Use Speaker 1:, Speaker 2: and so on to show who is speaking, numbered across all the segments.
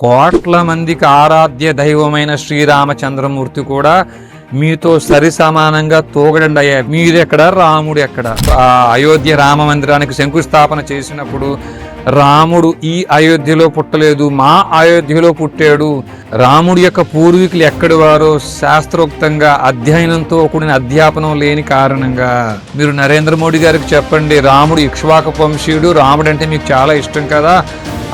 Speaker 1: కోట్ల మందికి ఆరాధ్య దైవమైన శ్రీరామచంద్రమూర్తి కూడా మీతో సరి సమానంగా తోగడండి అయ్యా. మీరెక్కడ? రాముడు ఎక్కడ? ఆ అయోధ్య రామ మందిరానికి శంకుస్థాపన చేసినప్పుడు రాముడు ఈ అయోధ్యలో పుట్టలేదు మా అయోధ్యలో పుట్టాడు. రాముడి యొక్క పూర్వీకులు ఎక్కడి వారో శాస్త్రోక్తంగా అధ్యయనంతో కూడిన అధ్యాపనం లేని కారణంగా మీరు నరేంద్ర మోడీ గారికి చెప్పండి రాముడు ఇక్ష్వాక వంశీయుడు రాముడు అంటే మీకు చాలా ఇష్టం కదా.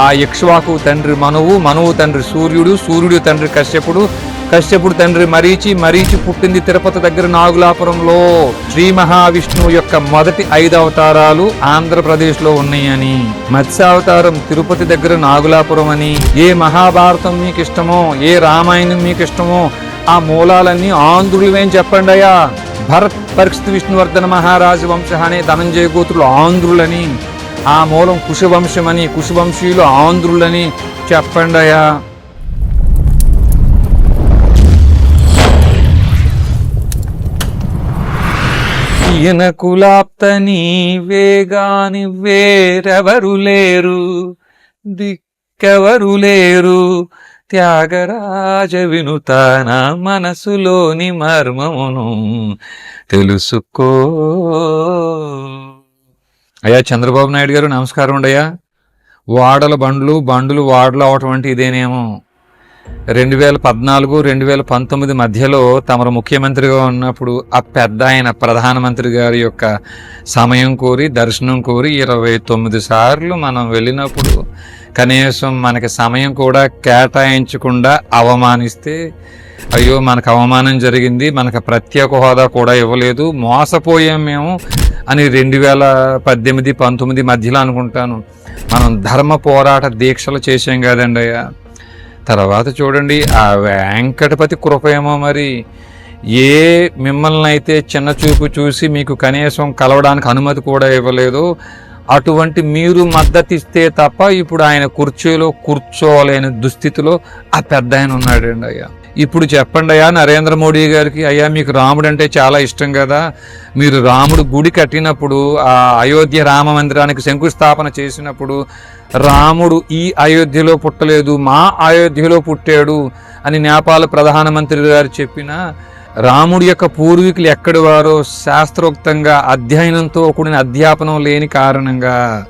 Speaker 1: ఆ ఇక్ష్వాకు తండ్రి మనువు మనువు తండ్రి సూర్యుడు సూర్యుడు తండ్రి కశ్యపుడు కశ్యపుడు తండ్రి మరీచి మరీచి పుట్టింది తిరుపతి దగ్గర నాగులాపురంలో. శ్రీ మహావిష్ణువు యొక్క మొదటి ఐదు అవతారాలు ఆంధ్రప్రదేశ్లో ఉన్నాయని. మత్స్యావతారం తిరుపతి దగ్గర నాగులాపురం అని. ఏ మహాభారతం మీకు ఇష్టమో ఏ రామాయణం మీకు ఇష్టమో ఆ మూలాలన్నీ ఆంధ్రులవేం చెప్పండి అయ్యా. భరత్ పరిస్థితి విష్ణువర్ధన మహారాజు వంశ అనే ధనంజయ గోత్రులు ఆంధ్రులని. ఆ మూలం కుశవంశమని కుశవంశీయులు ఆంధ్రులని చెప్పండి అయ్యా ఈయన కులాప్తని వేగాని వేరెవరు లేరు దిక్కెవరు లేరు. త్యాగరాజ వినుత నా మనసులోని మర్మమును తెలుసుకో. అయ్యా చంద్రబాబు నాయుడు గారు నమస్కారం ఉండయ్యా అయ్యా. వాడల బండ్లు బండ్లు వాడలు అవటం అంటే ఇదేనేమో. రెండు వేల పద్నాలుగు రెండు వేల పంతొమ్మిది మధ్యలో తమరు ముఖ్యమంత్రిగా ఉన్నప్పుడు ఆ పెద్ద ఆయన ప్రధానమంత్రి గారి యొక్క సమయం కోరి దర్శనం కోరి ఇరవై తొమ్మిది సార్లు మనం వెళ్ళినప్పుడు కనీసం మనకి సమయం కూడా కేటాయించకుండా అవమానిస్తే అయ్యో మనకు అవమానం జరిగింది మనకు ప్రత్యేక హోదా కూడా ఇవ్వలేదు మోసపోయాం మేము అని రెండు వేల పద్దెనిమిది పంతొమ్మిది మధ్యలో అనుకుంటాను. మనం ధర్మ పోరాట దీక్షలు చేసాం కదండి అయ్యా. తర్వాత చూడండి ఆ వెంకటపతి కృపయమో మరి ఏ మిమ్మల్ని అయితే చిన్న చూపు చూసి మీకు కనీసం కలవడానికి అనుమతి కూడా ఇవ్వలేదు అటువంటి మీరు మద్దతిస్తే తప్ప ఇప్పుడు ఆయన కుర్చీలో కూర్చోలేని దుస్థితిలో ఆ పెద్ద ఆయన ఉన్నాడండి అయ్యా. ఇప్పుడు చెప్పండి అయ్యా నరేంద్ర మోడీ గారికి అయ్యా మీకు రాముడు అంటే చాలా ఇష్టం కదా. మీరు రాముడు గుడి కట్టినప్పుడు ఆ అయోధ్య రామ మందిరానికి శంకుస్థాపన చేసినప్పుడు రాముడు ఈ అయోధ్యలో పుట్టలేదు మా అయోధ్యలో పుట్టాడు అని నేపాల్ ప్రధానమంత్రి గారు చెప్పిన రాముడి యొక్క పూర్వీకులు ఎక్కడి వారో శాస్త్రోక్తంగా అధ్యయనంతో కూడిన అధ్యాపనం లేని కారణంగా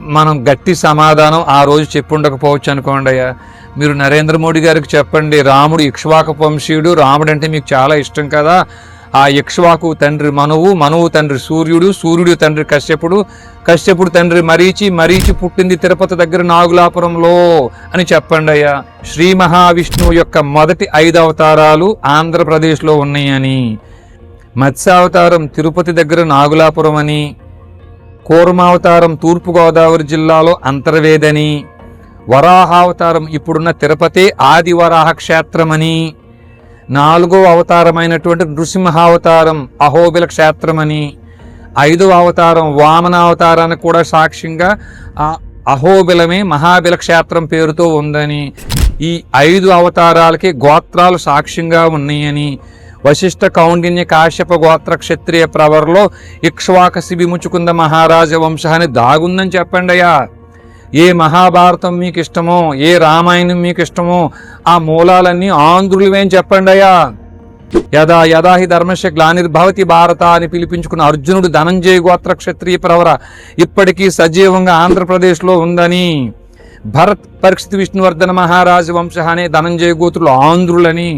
Speaker 1: మనం గట్టి సమాధానం ఆ రోజు చెప్పుండకపోవచ్చు అనుకోండి అయ్యా. మీరు నరేంద్ర మోడీ గారికి చెప్పండి రాముడు ఇక్ష్వాక వంశీయుడు రాముడు అంటే మీకు చాలా ఇష్టం కదా. ఆ ఇక్ష్వాకు తండ్రి మనువు మనువు తండ్రి సూర్యుడు సూర్యుడు తండ్రి కశ్యపుడు కశ్యపుడు తండ్రి మరీచి మరీచి పుట్టింది తిరుపతి దగ్గర నాగులాపురంలో అని చెప్పండి అయ్యా. శ్రీ మహావిష్ణువు యొక్క మొదటి ఐదు అవతారాలు ఆంధ్రప్రదేశ్లో ఉన్నాయని మత్స్యావతారం తిరుపతి దగ్గర నాగులాపురం అని కూర్మావతారం తూర్పుగోదావరి జిల్లాలో అంతర్వేదని వరాహావతారం ఇప్పుడున్న తిరుపతి ఆది వరాహ క్షేత్రమని నాలుగో అవతారమైనటువంటి నృసింహావతారం అహోబిల క్షేత్రమని ఐదవ అవతారం వామనావతారానికి కూడా సాక్ష్యంగా అహోబిలమే మహాబిల క్షేత్రం పేరుతో ఉందని ఈ ఐదు అవతారాలకి గోత్రాలు సాక్ష్యంగా ఉన్నాయని వశిష్ఠ కౌండిన్య కాశ్యప గోత్ర క్షత్రియ ప్రవర్లో ఇక్ష్వాక శిబి ముచుకుంద మహారాజ వంశాన్ని దాగుందని చెప్పండి అయ్యా ఏ మహాభారతం మీకు ఇష్టమో ఏ రామాయణం మీకు ఇష్టమో ఆ మూలాలన్నీ ఆంధ్రులవేం చెప్పండి అయ్యా. యదా యదా హి ధర్మశ గ్లానిర్భవతి భారత అని పిలిపించుకున్న అర్జునుడు ధనంజయ గోత్ర క్షత్రియ ప్రవర ఇప్పటికీ సజీవంగా ఆంధ్రప్రదేశ్లో ఉందని. భరత్ పరిస్థితి విష్ణువర్ధన మహారాజు వంశ అనే ధనంజయ గోత్రులు ఆంధ్రులని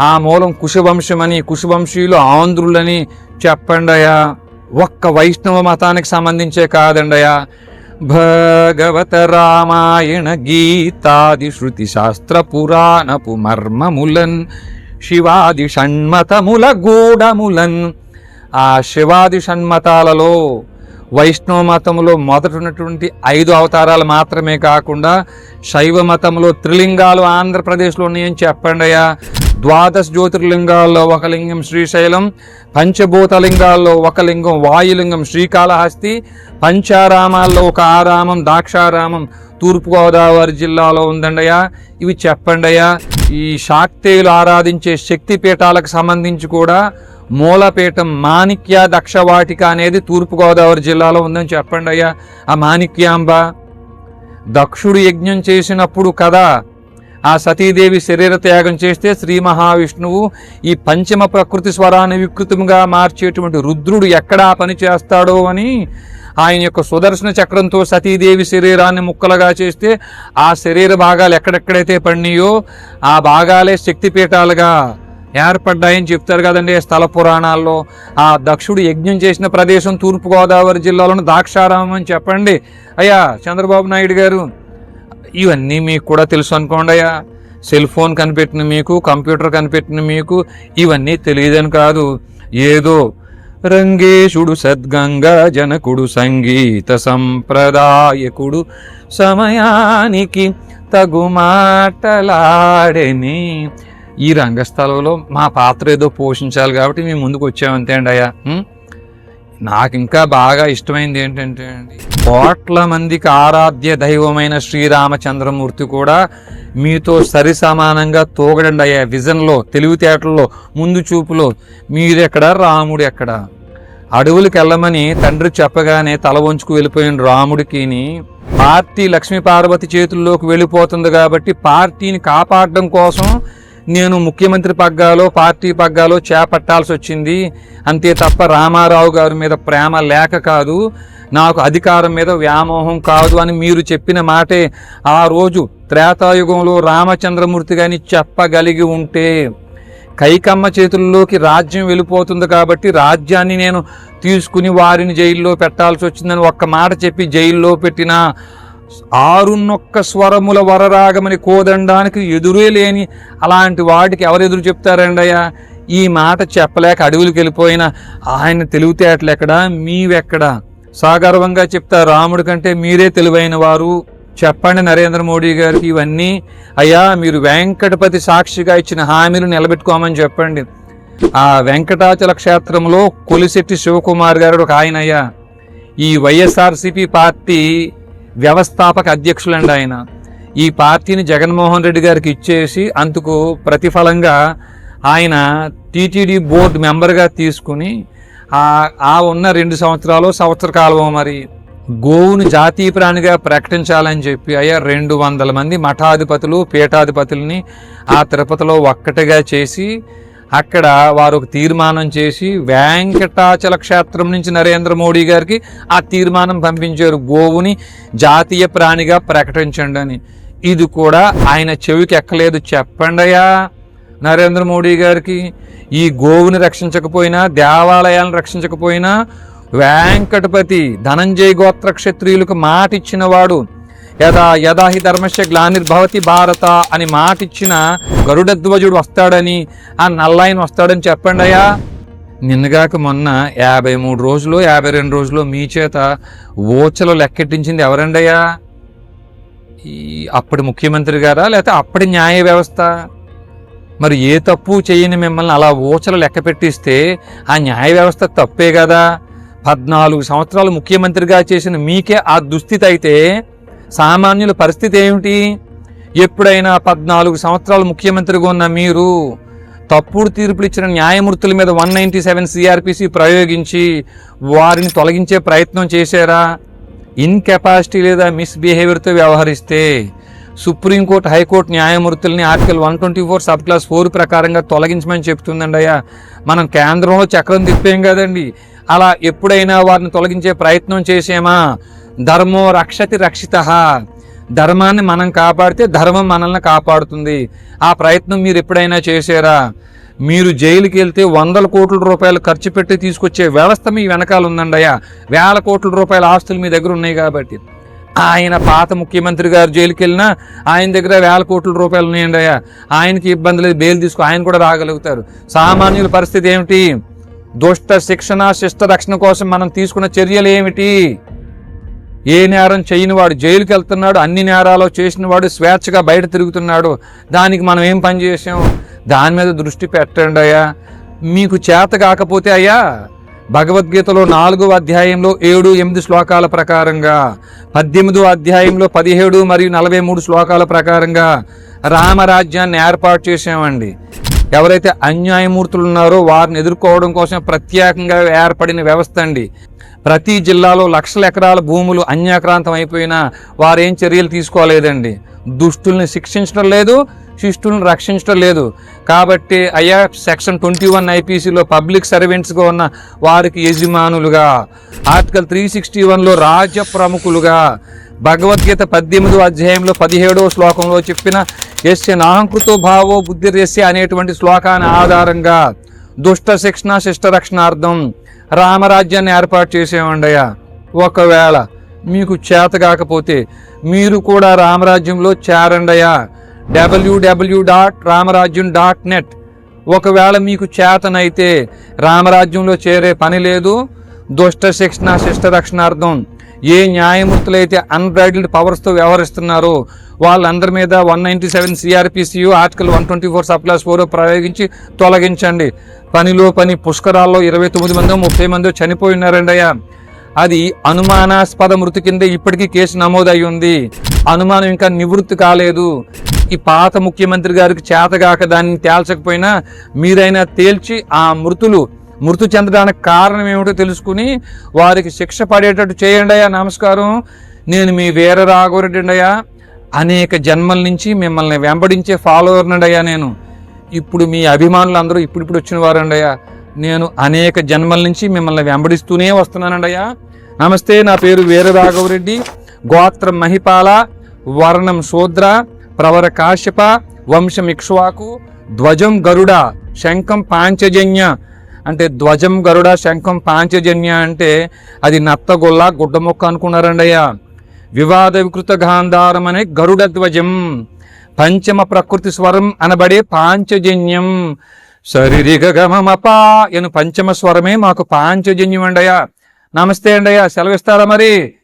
Speaker 1: ఆ మూలం కుశవంశమని కుశవంశీయులు ఆంధ్రులని చెప్పండయా ఒక్క వైష్ణవ మతానికి సంబంధించే కాదండయా భగవత రామాయణ గీతాది శృతి శాస్త్ర పురాణపు మర్మములన్ శివాది షణ్మతముల గూఢములన్. ఆ శివాది షణ్మతాలలో వైష్ణవ మతంలో మొదట ఉన్నటువంటి ఐదు అవతారాలు మాత్రమే కాకుండా శైవ మతంలో త్రిలింగాలు ఆంధ్రప్రదేశ్లో ఉన్నాయని చెప్పండి అయ్యా ద్వాదశ జ్యోతిర్లింగాల్లో ఒక లింగం శ్రీశైలం పంచభూత లింగాల్లో ఒక లింగం వాయులింగం శ్రీకాళహస్తి పంచారామాల్లో ఒక ఆరామం దాక్షారామం తూర్పుగోదావరి జిల్లాలో ఉందండయ్యా. ఇవి చెప్పండయ్యా ఈ శాక్తేయులు ఆరాధించే శక్తి పీఠాలకు సంబంధించి కూడా మూలపీఠం మాణిక్య దక్షవాటిక అనేది తూర్పుగోదావరి జిల్లాలో ఉందని చెప్పండి అయ్యా ఆ మాణిక్యాంబ దక్షుడు యజ్ఞం చేసినప్పుడు కదా ఆ సతీదేవి శరీర త్యాగం చేస్తే శ్రీ మహావిష్ణువు ఈ పంచమ ప్రకృతి స్వరాన్ని వికృతంగా మార్చేటువంటి రుద్రుడు ఎక్కడా పని చేస్తాడో అని ఆయన యొక్క సుదర్శన చక్రంతో సతీదేవి శరీరాన్ని ముక్కలుగా చేస్తే ఆ శరీర భాగాలు ఎక్కడెక్కడైతే పడినాయో ఆ భాగాలే శక్తిపీఠాలుగా ఏర్పడ్డాయని చెప్తారు కదండి స్థల పురాణాల్లో. ఆ దక్షుడు యజ్ఞం చేసిన ప్రదేశం తూర్పుగోదావరి జిల్లాలోని దాక్షారామం అని చెప్పండి. అయ్యా చంద్రబాబు నాయుడు గారు ఇవన్నీ మీకు కూడా తెలుసు అనుకోండి అయ్యా. సెల్ ఫోన్ కనిపెట్టిన మీకు కంప్యూటర్ కనిపెట్టిన మీకు ఇవన్నీ తెలియదని కాదు. ఏదో రంగేశుడు సద్గంగా జనకుడు సంగీత సంప్రదాయకుడు సమయానికి తగు మాటలాడని. ఈ రంగస్థలంలో మా పాత్ర ఏదో పోషించాలి కాబట్టి మేము ముందుకు వచ్చామంతే అండి అయ్యా. నాకు ఇంకా బాగా ఇష్టమైంది ఏంటంటే అండి కోట్ల మందికి ఆరాధ్య దైవమైన శ్రీరామచంద్రమూర్తి కూడా మీతో సరి సమానంగా తోగడండి అయ్యా. విజన్లో తెలివితేటల్లో ముందు చూపులో. మీరెక్కడ రాముడు ఎక్కడ? అడవులకు వెళ్ళమని తండ్రి చెప్పగానే తల వంచుకు వెళ్ళిపోయిన రాముడికిని పార్టీ లక్ష్మీ పార్వతి చేతుల్లోకి వెళ్ళిపోతుంది కాబట్టి పార్టీని కాపాడడం కోసం నేను ముఖ్యమంత్రి పగ్గాలో పార్టీ పగ్గాలో చేపట్టాల్సి వచ్చింది. అంతే తప్ప రామారావు గారి మీద ప్రేమ లేక కాదు నాకు అధికారం మీద వ్యామోహం కాదు అని మీరు చెప్పిన మాటే ఆ రోజు త్రేతాయుగంలో రామచంద్రమూర్తి గాని చెప్పగలిగి ఉంటే. కైకమ్మ చేతుల్లోకి రాజ్యం వెళ్ళిపోతుంది కాబట్టి రాజ్యాన్ని నేను తీసుకుని వారిని జైల్లో పెట్టాల్సి వచ్చిందని ఒక్క మాట చెప్పి జైల్లో పెట్టిన ఆరున్నొక్క స్వరముల వరరాగమని కోదండానికి ఎదురే లేని అలాంటి వాటికి ఎవరు ఎదురు చెప్తారండి అయ్యా? ఈ మాట చెప్పలేక అడవులకు వెళ్ళిపోయిన ఆయన తెలివితేటలు ఎక్కడా? మీవెక్కడా? సాగర్వంగా చెప్తా రాముడి కంటే మీరే తెలివైన వారు. చెప్పండి నరేంద్ర మోడీ గారికి ఇవన్నీ. అయ్యా మీరు వెంకటపతి సాక్షిగా ఇచ్చిన హామీలు నిలబెట్టుకోమని చెప్పండి. ఆ వెంకటాచల క్షేత్రంలో కొలిశెట్టి శివకుమార్ గారు ఒక ఆయన అయ్యా. ఈ వైఎస్ఆర్సిపి పార్టీ వ్యవస్థాపక అధ్యక్షులండి ఆయన. ఈ పార్టీని జగన్మోహన్ రెడ్డి గారికి ఇచ్చేసి అందుకు ప్రతిఫలంగా ఆయన టీటీడీ బోర్డు మెంబర్గా తీసుకుని ఆ ఉన్న రెండు సంవత్సరాలు సంవత్సర కాలం మరి గోవును జాతీయ ప్రాణిగా ప్రకటించాలని చెప్పి అయ్యా రెండు వందల మంది మఠాధిపతులు పీఠాధిపతుల్ని ఆ తిరుపతిలో ఒక్కటిగా చేసి అక్కడ వారు ఒక తీర్మానం చేసి వెంకటాచల క్షేత్రం నుంచి నరేంద్ర మోడీ గారికి ఆ తీర్మానం పంపించారు. గోవుని జాతీయ ప్రాణిగా ప్రకటించండి అని. ఇది కూడా ఆయన చెవికి ఎక్కలేదు. చెప్పండయా నరేంద్ర మోడీ గారికి ఈ గోవుని రక్షించకపోయినా దేవాలయాలను రక్షించకపోయినా వెంకటపతి ధనంజయ గోత్ర క్షత్రియులకు మాట ఇచ్చినవాడు యదా యదా హి ధర్మస్య గ్లానిర్భవతి భారత అని మాట ఇచ్చిన గరుడధ్వజుడు వస్తాడని ఆ నల్లాయన వస్తాడని చెప్పండి అయ్యా. నిన్నగాక మొన్న యాభై మూడు రోజులు యాభై రెండు రోజులు మీ చేత ఓచలు లెక్కెట్టించింది ఎవరండయ్యా ఈ అప్పటి ముఖ్యమంత్రి గారా లేకపోతే అప్పటి న్యాయ వ్యవస్థ? మరి ఏ తప్పు చేయని మిమ్మల్ని అలా ఊచలు లెక్క పెట్టిస్తే ఆ న్యాయ వ్యవస్థ తప్పే కదా? పద్నాలుగు సంవత్సరాలు ముఖ్యమంత్రిగా చేసిన మీకే ఆ దుస్థితి అయితే సామాన్యుల పరిస్థితి ఏమిటి? ఎప్పుడైనా పద్నాలుగు సంవత్సరాలు ముఖ్యమంత్రిగా ఉన్న మీరు తప్పుడు తీర్పులు ఇచ్చిన న్యాయమూర్తుల మీద వన్ నైంటీ సెవెన్ సిఆర్పిసి ప్రయోగించి వారిని తొలగించే ప్రయత్నం చేశారా? ఇన్కెపాసిటీ లేదా మిస్బిహేవియర్తో వ్యవహరిస్తే supreme court high court న్యాయమూర్తుల్ని article one twenty four sub clause four ప్రకారంగా తొలగించమని చెప్తుందండి అయ్యా మనం కేంద్రంలో చక్రం తిప్పేం కదండి. అలా ఎప్పుడైనా వారిని తొలగించే ప్రయత్నం చేసేమా? ధర్మో రక్షతి రక్షిత. ధర్మాన్ని మనం కాపాడితే ధర్మం మనల్ని కాపాడుతుంది. ఆ ప్రయత్నం మీరు ఎప్పుడైనా చేశారా? మీరు జైలుకి వెళ్తే వందల కోట్ల రూపాయలు ఖర్చు పెట్టి తీసుకొచ్చే వ్యవస్థ మీ వెనకాల ఉందండి అయ్యా. వేల కోట్ల రూపాయల ఆస్తులు మీ దగ్గర ఉన్నాయి కాబట్టి. ఆయన పాత ముఖ్యమంత్రి గారు జైలుకి వెళ్ళినా ఆయన దగ్గర వేల కోట్ల రూపాయలు ఉన్నాయండి అయ్యా. ఆయనకి ఇబ్బంది లేదు బెయిల్ తీసుకో ఆయన కూడా రాగలుగుతారు. సామాన్యుల పరిస్థితి ఏమిటి? దుష్ట శిక్షణ శిష్ట రక్షణ కోసం మనం తీసుకున్న చర్యలు ఏమిటి? ఏ నేరం చేయని వాడు జైలుకి వెళ్తున్నాడు అన్ని నేరాలు చేసిన వాడు స్వేచ్ఛగా బయట తిరుగుతున్నాడు దానికి మనం ఏం పని చేసాం? దాని మీద దృష్టి పెట్టండి అయ్యా. మీకు చేత కాకపోతే అయ్యా భగవద్గీతలో నాలుగో అధ్యాయంలో ఏడు ఎనిమిది శ్లోకాల ప్రకారంగా పద్దెనిమిదో అధ్యాయంలో పదిహేడు మరియు నలభై మూడు శ్లోకాల ప్రకారంగా రామరాజ్యాన్ని ఏర్పాటు చేసామండి ఎవరైతే అన్యాయమూర్తులు ఉన్నారో వారిని ఎదుర్కోవడం కోసం ప్రత్యేకంగా ఏర్పడిన వ్యవస్థ అండి. ప్రతి జిల్లాలో లక్షల ఎకరాల భూములు అన్యాక్రాంతం అయిపోయినా వారేం చర్యలు తీసుకోలేదండి. దుష్టుల్ని శిక్షించడం లేదు శిష్టులను రక్షించడం లేదు. కాబట్టి అయ్యా సెక్షన్ ట్వంటీ వన్ ఐపీసీలో పబ్లిక్ సర్వెంట్స్గా ఉన్న వారికి యజమానులుగా ఆర్టికల్ త్రీ సిక్స్టీ వన్లో రాజ్య ప్రముఖులుగా భగవద్గీత పద్దెనిమిదో అధ్యాయంలో పదిహేడవ శ్లోకంలో చెప్పిన ఎస్య నాహంకృతో భావో బుద్ధిర్యస్య అనేటువంటి శ్లోకాన్ని ఆధారంగా దుష్ట శిక్షణ శిష్ట రక్షణార్థం రామరాజ్యాన్ని ఏర్పాటు చేసేవండయ్యా. ఒకవేళ మీకు చేత కాకపోతే మీరు కూడా రామరాజ్యంలో చేరండయ్యా. W W dot Ramarajyam dot net. ఒకవేళ మీకు చేతనైతే రామరాజ్యంలో చేరే పని లేదు. దుష్ట శిక్షణ శిష్ట రక్షణార్థం ఏ న్యాయమూర్తులైతే అన్బ్రైడల్డ్ పవర్స్తో వ్యవహరిస్తున్నారో వాళ్ళందరి మీద one ninety seven సిఆర్పిసియు article one twenty four sub clause four ప్రయోగించి తొలగించండి. పనిలో పని పుష్కరాల్లో ఇరవై తొమ్మిది మందో ముప్పై మందో చనిపోయి ఉన్నారండి అయ్యా. అది అనుమానాస్పద మృతి కింద ఇప్పటికీ కేసు నమోదై ఉంది. అనుమానం ఇంకా నివృత్తి కాలేదు. ఈ పాత ముఖ్యమంత్రి గారికి చేతగాక దాన్ని తేల్చకపోయినా మీరైనా తేల్చి ఆ మృతులు మృతి చెందడానికి కారణం ఏమిటో తెలుసుకుని వారికి శిక్ష పడేటట్టు చేయండి అయ్యా. నమస్కారం. నేను మీ వీర రాఘవరెడ్డి అయ్యా. అనేక జన్మల నుంచి మిమ్మల్ని వెంబడించే ఫాలోవర్నండయ్యా నేను. ఇప్పుడు మీ అభిమానులు అందరూ ఇప్పుడిప్పుడు వచ్చిన వారండయ్యా నేను అనేక జన్మల నుంచి మిమ్మల్ని వెంబడిస్తూనే వస్తున్నానండయ్యా. నమస్తే నా పేరు వీర రాఘవరెడ్డి గోత్రం మహిపాల వర్ణం శూద్ర ప్రవర కాశ్యప వంశం ఇక్ష్వాకు ధ్వజం గరుడ శంఖం పాంచజన్య. అంటే ధ్వజం గరుడ శంఖం పాంచజన్య అంటే అది నత్తగొల్ల గుడ్డ మొక్క వివాద వికృత గాంధారం అనే గరుడ ధ్వజం పంచమ ప్రకృతి స్వరం అనబడే పాంచజన్యం. సరిరిగమపా ఎను పంచమ స్వరమే మాకు పాంచజన్యం అండయా నమస్తే అండయ్యా సెలవిస్తారా మరి?